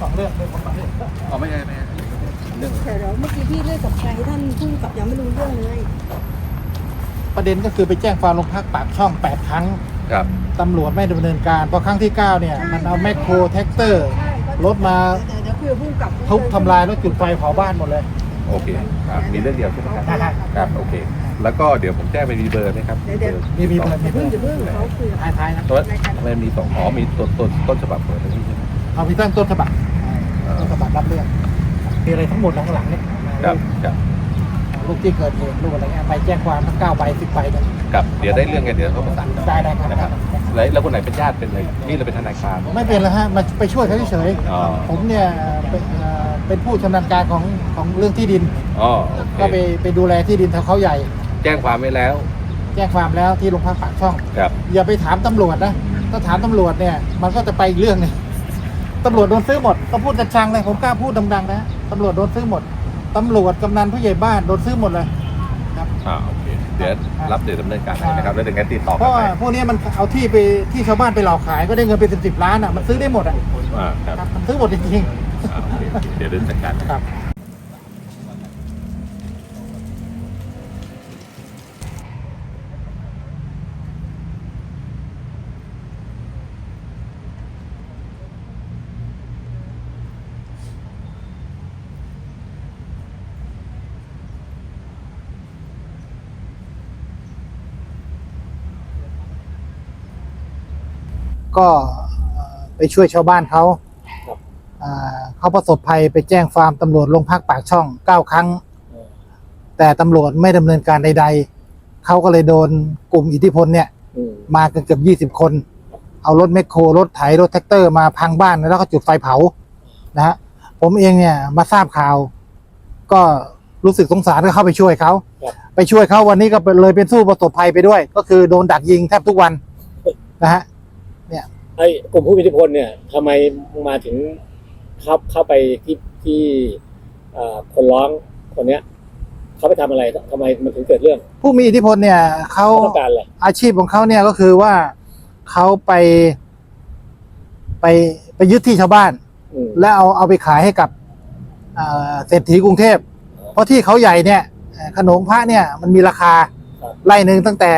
สองเรื่องเป็นคนละเรื่องอ๋อไม่ใช่ไม่ใช่เรื่องแต่เดี๋ยวเมื่อกี้พี่เรียกกับใครท่านผู้กำกับยังไม่รู้เรื่องเลย ประเด็นก็คือไปแจ้งความโรงพักปากช่องแปดครั้งครับตำรวจไม่ดำเนินการพอครั้งที่เก้าเนี่ยใช่มันเอาใช่แมคโครแท็กเตอร์ใช่ก็รถมาเดี๋ยวเดี๋ยวคุยกับผู้กำกับทุบทำลายแล้วจุดไฟเผาบ้านหมดเลย โอเคครับมีเรื่องเดียวใช่ไหมครับได้ครับโอเค แล้วก็เดี๋ยวผมแจ้งไปมีเบอร์ไหมครับเดี๋ยวเดี๋ยวมีมีเบอร์อย่าเพิ่งอย่าเพิ่งเขาคุยกับท้ายๆนะตัวมันมีสองอ๋อมีต้นต้นต้นฉบับเปิดตรงนี้ใช่ไหม เอาพี่ตั้งต้นฉบับต้นฉบับรับเรื่องมีอะไรทั้งหมดข้างหลังเนี่ยครับครับลูกที่เกิดเหตุลูกอะไรเงี้ยไปแจ้งความทั้งเก้าใบสิบใบเนี่ยครับเดี๋ยวได้เรื่องกันเดี๋ยวเขาประสานได้ได้ครับนะครับแล้วแล้วคนไหนเป็นญาติเป็นอะไรนี่เราเป็นทนายความไม่เป็นแล้วฮะมาไปช่วยเขาเฉยอ๋อๆผมเนี่ยเป็นเอ่อเป็นผู้ชำนาญการของของเรื่องที่ดินอ๋อโอเคก็ไปไปดูแลที่ดินแถวเขาใหญ่ แจ้งความไว้แล้ว แจ้งความแล้วที่โรงพักปากช่องครับอย่าไปถามตำรวจนะถ้าถามตำรวจเนี่ยมันก็จะไปอีกเรื่องหนึง ตำรวจโดนซื้อหมดก็พูดกระชังเลยผมกล้าพูดดังๆนะตำรวจโดนซื้อหมดตำรวจกำนันผู้ใหญ่บ้านโดนซื้อหมดเลยครับ อ่าโอเคเดี๋ยวรับเดี๋ยวดำเนินการให้นะครับแล้วเดี๋ยวงั้นติดต่อเพกันราะไปว่าพวกนี้มันเอาที่ไปที่ชาวบ้านไปหลอกขายก็ได้เงินเป็นสิบสิบล้านอะมันซื้อได้หมดอะอ่าครับครับมันซื้อหมดจริงอ่าโอเคเดี๋ยวเดินจัดการ ๆครับ ก็เอ่อไปช่วยชาวบ้านเขาอ่าเขาประสบภัยไปแจ้งความตำรวจโรงพักปากช่องเก้าครั้ง แต่ตำรวจไม่ดำเนินการใด ๆ เขาก็เลยโดนกลุ่มอิทธิพลเนี่ย มากันเกือบยี่สิบคน เอารถแมคโครรถไถรถแท็กเตอร์มาพังบ้านแล้วก็จุดไฟเผานะฮะผมเองเนี่ยมาทราบข่าว ก็รู้สึกสงสารก็เข้าไปช่วยเขาครับไปช่วยเขาวันนี้ก็เป็นเลยเป็นสู้ประสบภัยไปด้วย ก็คือโดนดักยิงแทบทุกวันนะฮะ ไอ้กลุ่มผู้มีอิทธิพลเนี่ยทำไมมาถึงเข้าเข้าไปที่ที่เอ่อคนร้องคนเนี้ย เขาไปทำอะไรทำไมมันถึงเกิดเรื่องผู้มีอิทธิพลเนี่ยเขาเขาต้องการอะไรอาชีพของเขาเนี่ยก็คือว่าเขาไป ไปไปยึดที่ชาวบ้าน อืมแล้วเอาเอาไปขายให้กับอ่าเศรษฐีกรุงเทพ เพราะที่เขาใหญ่เนี่ยเอ่อขนมพระเนี่ยมันมีราคาไร่หนึ่งตั้งแต่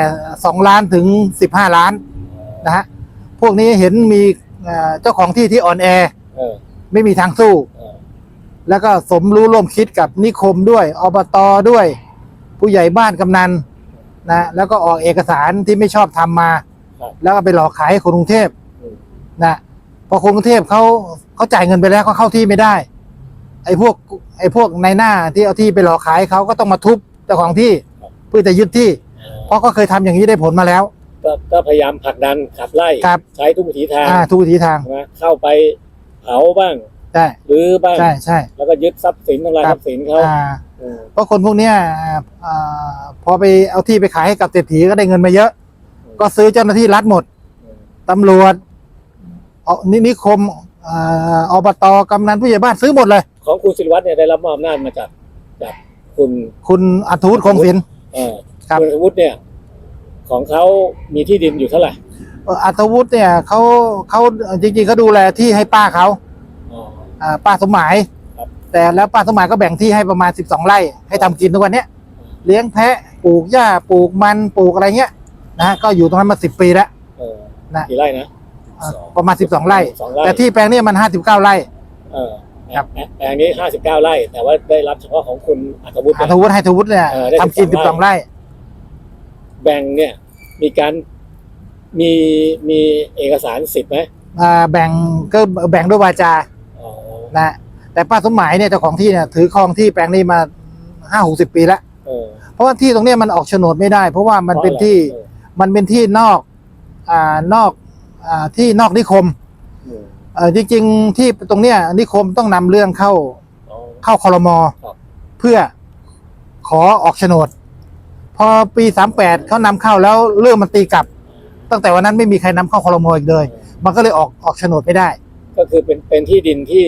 สองล้านถึงสิบห้าล้านนะฮะ พวกนี้เห็นมีเอ่อเจ้าของที่ที่อ่อนแอเออไม่มีทางสู้เออแล้วก็สมรู้ร่วมคิดกับนิคมด้วยอบตด้วย ผู้ใหญ่บ้านกำนันนะแล้วก็ออกเอกสารที่ไม่ชอบทำมาครับแล้วก็ไปหลอกขายให้คนกรุงเทพอืมนะพอคนกรุงเทพเขาเขาจ่ายเงินไปแล้วเขาเข้าที่ไม่ได้ ไอ้พวกไอ้พวกในหน้าที่เอาที่ไปหลอกขายเขาก็ต้องมาทุบเจ้าของที่เพื่อจะยึดที่ เพราะก็เคยทำอย่างนี้ได้ผลมาแล้ว ก็ก็พยายามผลักดันขับไล่ครับ ใช้ทุกวิถีทางอ่าทุกวิถีทาง นะเข้าไปเผาบ้างใช่หรือบ้าง ใช่ใช่ แล้วก็ยึดทรัพย์สินทำลายคทรัรับพย์สินเขาอ่าอืมเพราะคนพวกเนี้ยอ่าอ่าพอไปเอาที่ไปขายให้กับเศรษฐีก็ได้เงินมาเยอะ ก็ซื้อเจ้าหน้าที่รัฐหมด อืมตำรวจเอานินิคมอ่าอบตกำนันผู้ใหญ่บ้านซื้อหมดเลย ของคุณศิริวัตรเนี่ยได้รับมอบอำนาจมาจากจากคุณคุณอัธวุฒิคงศิลป์ เออครับ คุณอาวุธเนี่ย ของเขามีที่ดินอยู่เท่าไหร่เอ่ออัธวุฒิเนี่ยเขาเขาจริงๆเขาดูแลที่ให้ป้าเขาอ๋ออ่าป้าสมหมาย ครับ แต่แล้วป้าสมหมายก็แบ่งที่ให้ประมาณ 12 ไร่ ให้ทำกินทุกวันเนี้ยเลี้ยงแพะปลูกหญ้าปลูกมันปลูกอะไรเงี้ยนะฮะก็อยู่ตรงนั้นมา 10 ปีแล้ว เออนะ กี่ไร่นะอ่าประมาณ 12 ไร่ สองไร่แต่ที่แปลงเนี้มัน 59 ไร่ เออครับ แปลแปลงนี้ห้าสิบเก้าไร่ แต่ว่าได้รับเฉพาะของคุณอัธวุฒิอันะ ธวุฒิให้ธวุฒิเนี่ยเออได้ทำกิน 12 12 ไร่ แบ่งเนี่ยมีการมีมีเอกสารสิทธิ์ไหมอ่าแบ่งก็แบ่งด้วยวาจาอ๋อนะแต่ป้าสมหมายเนี่ยเจ้าของที่เนี่ยถือครองที่แปลงนี้มาห้าหกสิบปีแล้ว เออเพราะว่าที่ตรงเนี้ยมันออกโฉนดไม่ได้ เพราะว่ามันเป็นที่เออมันเป็นที่นอกอ่านอกอ่าที่นอกนิคมอืมเออจริงๆที่ตรงเนี้ยนิคมต้องนำเรื่องเข้าอ๋อเข้าคอรมอครับ เพื่อขอออกโฉนดพ อปีสามแปดเขานำเข้าแล้วเรื่องมันตีกลับ ตั้งแต่วันนั้นไม่มีใครนำเข้าคอรมออีกเลย มันก็เลยออกออกโฉนดไม่ได้ ก็คือเป็นเป็นที่ดินที่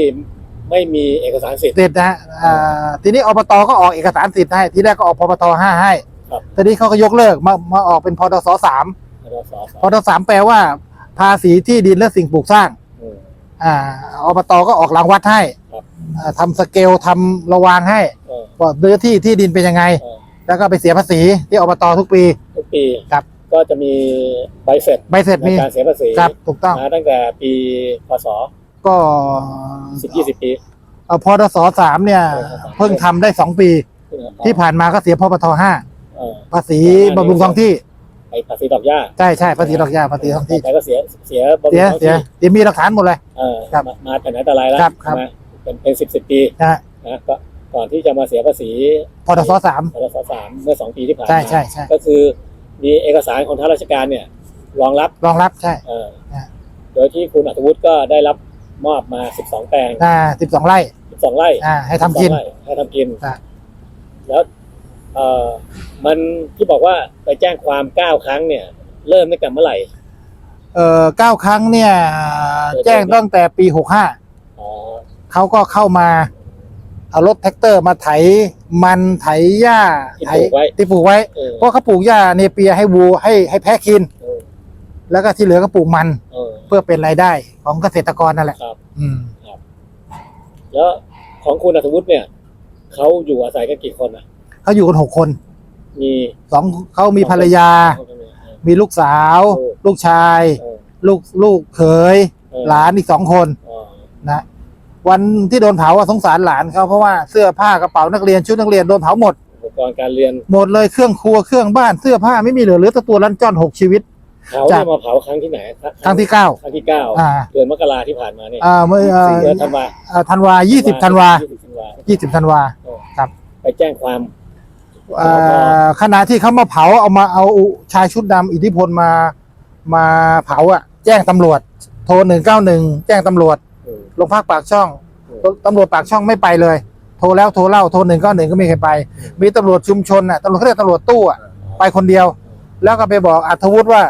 ไม่มีเอกสารสิทธิ์เสร็จนะฮะอ่าทีนี้อบตก็ออกเอกสารสิทธิ์ให้ทีแรกก็ออกพปทห้าให้ครับทีนี้เขาก็ยกเลิกมามาออกเป็นพดสสามแล้วก็สอสพดสามแปลว่า ภาษีที่ดินและสิ่งปลูกสร้างอืมอ่าอบตก็ออกรางวัดให้ครับอ่าทำสเกลทำระวางให้เออว่าเนื้อที่ที่ดินเป็นยังไงเออ แล้วก็ไปเสียภาษีที่อบตทุกปี ทุกปีครับ ก็จะมีใบเสร็จใบเสร็จในมีการเสียภาษีครับถูกต้องมาตั้งแต่ปีพศก็สิบยี่สิบปี เอาพอศสามเนี่ย เพิ่งทำได้สองปี ที่ผ่านมาก็เสียพปทห้าเออภาษีบำรุงท้องที่ไอ้ภาษีดอกหญ้าใช่ใช่ภาษีดอกยาภาษีท้องที่ แต่ก็เสียเสียบำรุเสีงยท้องเสียที่เดี๋ยวมีหลักฐานหมดเลย เออครับมามาแต่ไหนแต่ไรแล้วครับครับ ใช่ไหมเป็นเป็นสิบสิบปีนะฮะ นะก็ ก่อนที่จะมาเสียภาษีพศสาม พศสามเมื่อสองปีที่ผ่านมาใช่ใช่ใช่ ก็คือมีเอกสารของทางราชการเนี่ยรองรับรองรับใช่ เอออ่าโดยที่คุณอัธวุฒิก็ได้รับมอบมา 12 แปลง อ่าสิบสองไร่12 ไร่อ่าให้ทำกิน 12ไร่ให้ทำกินครับแล้วเออมันที่บอกว่าไปแจ้งความ 9 ครั้งเนี่ย เริ่มตั้งแต่เมื่อไหร่ เอ่อเก้าครั้งเนี่ย แจ้งตั้งแต่ปีหกห้าอ๋อเขาก็เข้ามา เอารถแท็กเตอร์มาไถมันไถหญ้าที่ไถปลูกไว้ที่ปลูกไว้ เออ เพราะเขาปลูกหญ้าเนเปียให้วัวให้ให้แพะกิน เออแล้วก็ที่เหลือก็ปลูกมันเออ เพื่อเป็นรายได้ของเกษตรกรนั่นแหละครับ อืมแล้วของคุณอัธวุฒิเนี่ยเขาอยู่อาศัยกันกี่คนอะ เขาอยู่กันหกคนมีสองเขามีภรรยามีลูกสาวโอ้ลูกชาย เออลูกลูกเขย เออหลานอีกสองคนอ๋อนะ วันที่โดนเผาอะสงสารหลานเขาเพราะว่าเสื้อผ้ากระเป๋านักเรียนชุดนักเรียนโดนเผาหมดอุปกรณ์การเรียนหมดเลยเครื่องครัวเครื่องบ้านเสื้อผ้าไม่มีเหลือเหลือแต่ตัวรันจ้อนหกชีวิตเขาจาเนี่กยมาเผาครั้งที่ไหนครั้งที่เก้าครั้งที่เก้าอ่า เดือนมกราที่ผ่านมาเนี่ยอ่าเมื่อเอ่อเดือนธันวาอ่าธันวายี่สิบธันวายี่สิบธันวายี่สิบธันวา ครับ ไปแจ้งความอ่าขณะที่เขามาเผาเอามาเอาชายชุดดำอิทธิพลมามาเผาอะ แจ้งตำรวจ โทรหนึ่งเก้าหนึ่งแจ้งตำรวจอืม โรงพักปากช่องอืมตำรวจปากช่องไม่ไปเลย โทรแล้วโทรเล่าโทรหนึ่งก็หนึ่งก็ไม่เคยไป มีตำรวจชุมชนอะตำรวจเขาเรียกตำรวจตู้อะไปคนเดียว แล้วก็ไปบอกอัธวุฒิว่า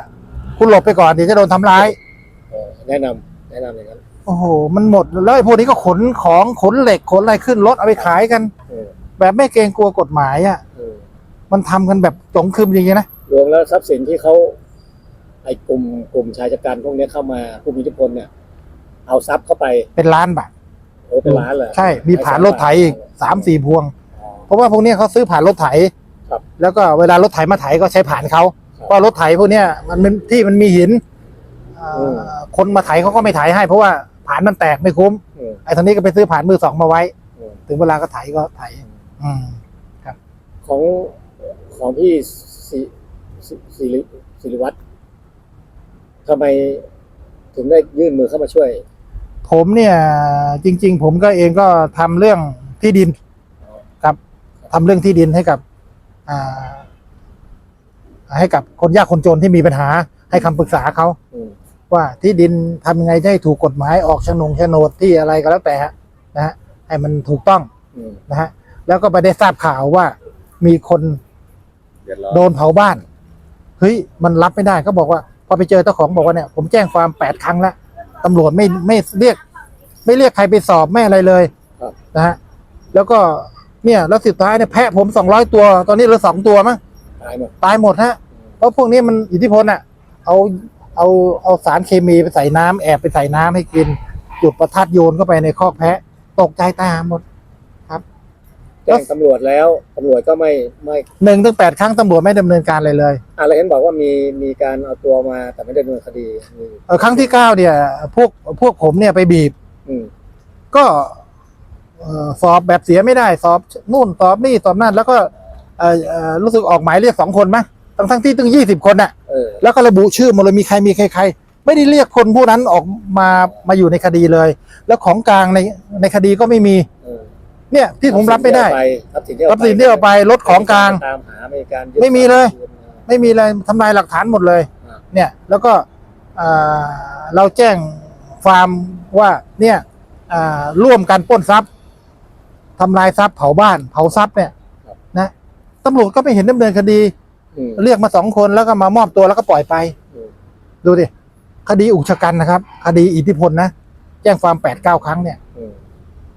คุณหลบไปก่อนเดี๋ยวจะโดนทำร้ายเออแนะนำแนะนำอย่างนั้นโอ้โห มันหมดแล้วไอ้พวกนี้ก็ขนของขนเหล็กขนอะไรขึ้นรถเอาไปขายกันเออแบบไม่เกรงกลัวกฎหมายอะเออมันทำกันแบบจงคืมจริงๆนะรวมแล้วทรัพย์สินที่เขาไอ้กลุ่มกลุ่มชายชะกันพวกเนี้ยเข้ามาผู้มีอิทธิพลเนี่ย เอาทรัพย์เข้าไปเป็นล้านบาทโอ้เป็นล้านเลยใช่มีผ่านรถไถอีกสามสี่พวงอ๋อเพราะว่าพวกเนี้ยเขาซื้อผ่านรถไถครับแล้วก็เวลารถไถมาไถก็ใช้ผ่านเขาครับเพราะรถไถพวกเนี้ยมันเป็นที่มันมีหินเอ่ออมคนมาไถเขาก็ไม่ไถให้ เพราะว่าผ่านมันแตกไม่คุ้มอืมไอ้ทางนี้ก็ไปซื้อผ่านมือสองมาไว้อืมถึงเวลาก็ไถก็ไถอืมของของพี่สิสิสิริสิริวัตรทำไมถึงได้ยื่นมือเข้ามาช่วย ผมเนี่ยจริง ๆ ผมก็เองก็ทำเรื่องที่ดินครับทำเรื่องที่ดินให้กับอ่าให้กับคนยากคนจนที่มีปัญหา ให้คำปรึกษาเขาอืมว่าที่ดินทำยังไงจะให้ถูกกฎหมายออกโฉนงโฉนดที่อะไรก็แล้วแต่ฮะนะฮะให้มันถูกต้องอืมนะฮะแล้วก็ไปได้ทราบข่าวว่ามีคนเดือดร้อนโดนเผาบ้านเฮ้ยมันรับไม่ได้ก็บอกว่า พอไปเจอเจ้าของบอกว่าเนี่ยผมแจ้งความแปดครั้งแล้ว ตำรวจไม่ไม่เรียก ไม่เรียกใครไปสอบไม่อะไรเลยครับ นะฮะแล้วก็เนี่ยแล้วสุดท้ายเนี่ยแพะผมสองร้อยตัว ตอนนี้เหลือสองตัวมั้งตายหมด ตายหมดฮะเพราะพวกนี้มันอิทธิพลอะ เอาเอาเอาสารเคมีไปใส่น้ำแอบไปใส่น้ำให้กิน จุดประทัดโยนเข้าไปในคอกแพะ ตกใจตายหาหมด แจ้งตำรวจแล้วตำรวจก็ไม่ไม่หนึ่งถึงแปดครั้งตำรวจไม่ดำเนินการอะไรเลย อะไรเห็นบอกว่ามีมีการเอาตัวมาแต่ไม่ได้ดำเนินคดีมีเออครั้งที่เก้าเนี่ย พวกพวกผมเนี่ยไปบีบ อืมก็เอ่อสอบแบบเสียไม่ได้สอบนู่นสอบนี่สอบนั่น แล้วก็เอ่อเอ่อรู้สึกออกหมายเรียกสองคนมั้ยทั้งทั้งที่ตั้งยี่สิบคนน่ะ เออ แล้วก็ระบุชื่อหมาเลยมีใครมีใครใคร ไม่ได้เรียกคนผู้นั้นออกมามาอยู่ในคดีเลย แล้วของกลางในในคดีก็ไม่มี เออเนี่ยที่ผมรับไม่ได้ ทรัพย์สินที่เอาทรัพย์สินที่เอาไปรถของกลาง ตามหาไม่มีการยึดไม่มีเลยคืนมาไม่มีอะไรทำลายหลักฐานหมดเลย อ่าเนี่ยแล้วก็อ่าเราแจ้งฟาร์มว่าเนี่ยอ่าร่วมกันปล้นทรัพย์ทำลายทรัพย์เผาบ้าน เผาทรัพย์เนี่ยนะตำรวจก็ไม่เห็นดำเนินคดี อืมเรียกมาสองคนแล้วก็มามอบตัวแล้วก็ปล่อยไป อืมดูดิคดีอุกชะกันนะครับ คดีอิทธิพลนะ แจ้งความแปดเก้าครั้งเนี่ยอืม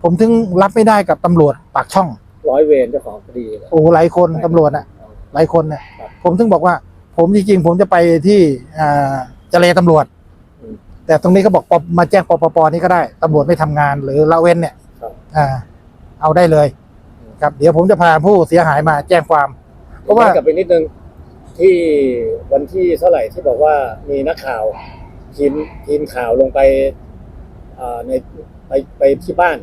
ผมถึงรับไม่ได้กับตำรวจปากช่อง ร้อยเวรเจ้าของคดีเลยโอ้หลายคนตำรวจอะหลายคนเนี่ยครับผมถึงบอกว่า ผมจริงๆผมจะไปที่อ่าเจรตำรวจ อืมแต่ตรงนี้เขาบอกปปมาแจ้งปปปนี่ก็ได้ตำรวจไม่ทำงานหรือละเว้นเนี่ยครับอ่า เอาได้เลยครับ เดี๋ยวผมจะพาผู้เสียหายมาแจ้งความ เพราะว่า ย้อนกลับไปนิดนึงที่วันที่เท่าไหร่ที่บอกว่ามีนักข่าวทีมทีมข่าวลงไปอ่าในไปไปที่บ้าน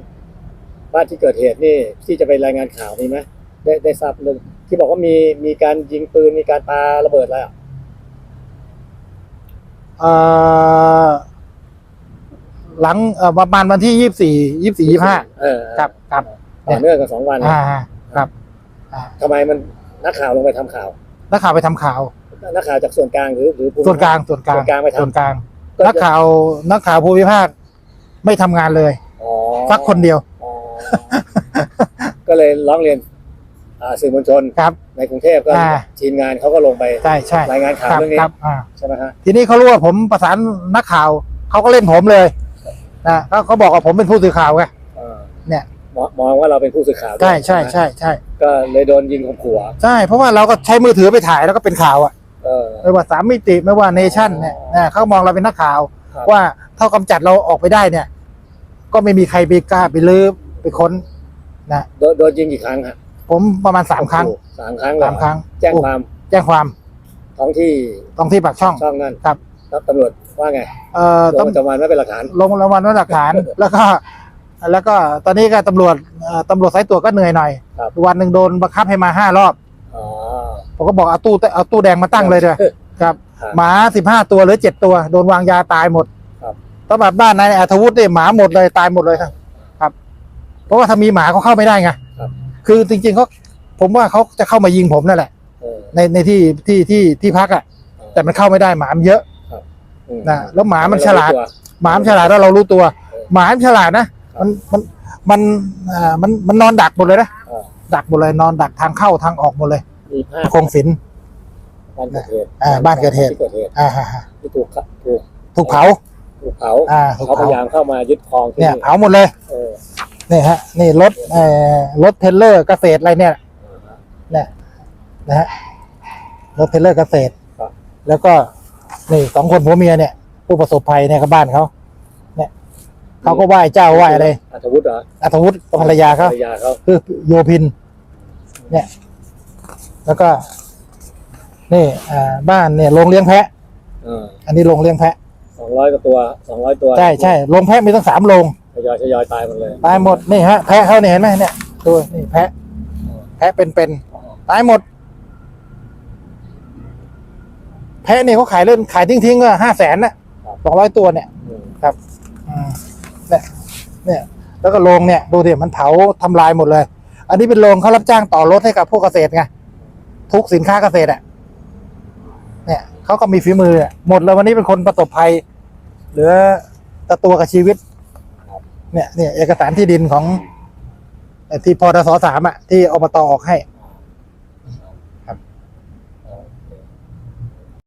บ้านที่เกิดเหตุนี่ที่จะไปรายงานข่าวมีไหมได้ได้ทราบเรื่องที่บอกว่ามีมีการยิงปืนมีการปาระเบิดอะไรอะเอ่อหลังเอ่อประมาณวันที่ยี่สี่ยี่สี่ยี่ห้าเออครับครับต่อเนื่องกันสองวันอ่าครับอ่าทำไมมันนักข่าวลงไปทำข่าว นักข่าวไปทำข่าว นักข่าวจากส่วนกลางหรือหรือภูมิส่วนกลางส่วนกลางส่วนกลางไปทำส่วนกลางก็นักข่าวนักข่าวภูมิภาคไม่ทำงานเลยอ๋อสักคนเดียวอ๋อ ก็เลยร้องเรียนอ่าสื่อมวลชนครับ ในกรุงเทพก็อ่า ทีมงานเขาก็ลงไปใช่ใช่รายงานข่าวครับเรื่องนี้ครับอ่า ใช่ไหมฮะทีนี้เขารู้ว่าผมประสานนักข่าวเขาก็เล่นผมเลยนะเขาเขาบอกว่าผมเป็นผู้สื่อข่าวไง อ่าเนี่ย มองมองว่าเราเป็นผู้สื่อข่าวด้วยใช่ใช่ไหมใช่ใช่ก็เลยโดนยิงข่มขู่อะใช่เพราะว่าเราก็ใช้มือถือไปถ่ายแล้วก็เป็นข่าวอะเออ ไม่ว่าสามมิติไม่ว่าเนชั่นเนี่ยนะเขามองเราเป็นนักข่าว ครับ ว่าถ้ากำจัดเราออกไปได้เนี่ย ก็ไม่มีใครไปกล้าไปลื้อ ไปค้นนะโดนโดนยิงกี่ครั้งฮะผมประมาณสามครั้งข่มขู่สามครั้งเหอสามครั้ง แจ้งความแจ้งความท้องที่ตรงที่ปากช่อง ช่องนั่นครับ แล้วตำรวจว่าไงเอ่อลต้องงประจำวันไม่เป็นหลักฐาน ลงรางวัลไว้หลักฐาน แล้วก็ แล้วก็ตอนนี้ก็ตำรวจเอ่อตำรวจสายตรวจก็เหนื่อยหน่อย ครับ วันหนึ่งโดนบังคับให้มาห้ารอบ อ๋อ ผมก็บอกเอาตู้เอาตู้แดงมาตั้งเลยเถอะครับครับหมาสิบห้าตัวหรือเจ็ดตัว โดนวางยาตายหมดครับ ตำรวจบ้านนายอัธวุฒิเนี่ยหมาหมดเลยตายหมดเลยครับครับ เพราะว่าถ้ามีหมาเขาเข้าไม่ได้ไงครับ คือจริงๆเขาผมว่าเขาจะเข้ามายิงผมนั่นแหละเออในในที่ที่ที่ที่พักอะ แต่มันเข้าไม่ได้หมามันเยอะอืมนะแล้วหมามันฉลาดเรรู้ตัวหมามันฉลาดแล้วเรารู้ตัว หมามันฉลาดนะมันมันมันอ่ามันมันนอนดักหมดเลยนะเออดักหมดเลยนอนดักทางเข้าทางออกหมดเลยมีภาพคงศิลป์บ้านเกิดเหตุอ่าบ้านเกิดเหตุที่เกิดเหตุอ่าฮะฮะที่ถูกขับถูกถูกเผาถูกเผาอ่าถูกเขาเผาพยายามเข้ามายึดครองที่เนี่ยนี่เผาหมดเลยเออ นี่ฮะ นี่รถเอ่อรถเทรลเลอร์เกษตรอะไรเนี่ยเนี่ยนะฮะรถเทรลเลอร์เกษตรครับแล้วก็นี่สองคนผัวเมียเนี่ย ผู้ประสบภัยเนี่ยกับบ้านเขาเนี่ยเขาก็ไหว้เจ้าไหว้อะไรอัธวุฒิเหรออัธวุฒิภรรยาเขาภรรยาเขาคือโยพิน เนี่ย แล้วก็ นี่อ่าบ้านเนี่ยโรงเลี้ยงแพะเอออันนี้โรงเลี้ยงแพะสองร้อยกว่าตัวสองร้อยตัว ใช่ใช่โรงแพะมีตั้งสามโรง ทยอยทยอยตายหมดเลย ตายหมดนี่ฮะแพะเขาเนี่ยเห็นไหมเนี่ยดูนี่แพะ แพะเป็นๆตายหมด แพะเนี่ยเขาขายเล่นขายทิ้งๆก็ห้าแสนนะสองร้อยตัวเนี่ยอืมครับอืมเนี่ยเนี่ย แล้วก็โรงเนี่ย ดูดิมันเผาทำลายหมดเลย อันนี้เป็นโรงเขารับจ้างต่อรถให้กับพวกเกษตรไงทุกสินค้าเกษตรอะ เนี่ยเขาก็มีฝีมืออะหมดเลยวันนี้เป็นคนประสบภัย เหลือแตะตัวกับชีวิต เนี่ยเนี่ยเอกสารที่ดินของที่พอดสสามอะที่อบตออกให้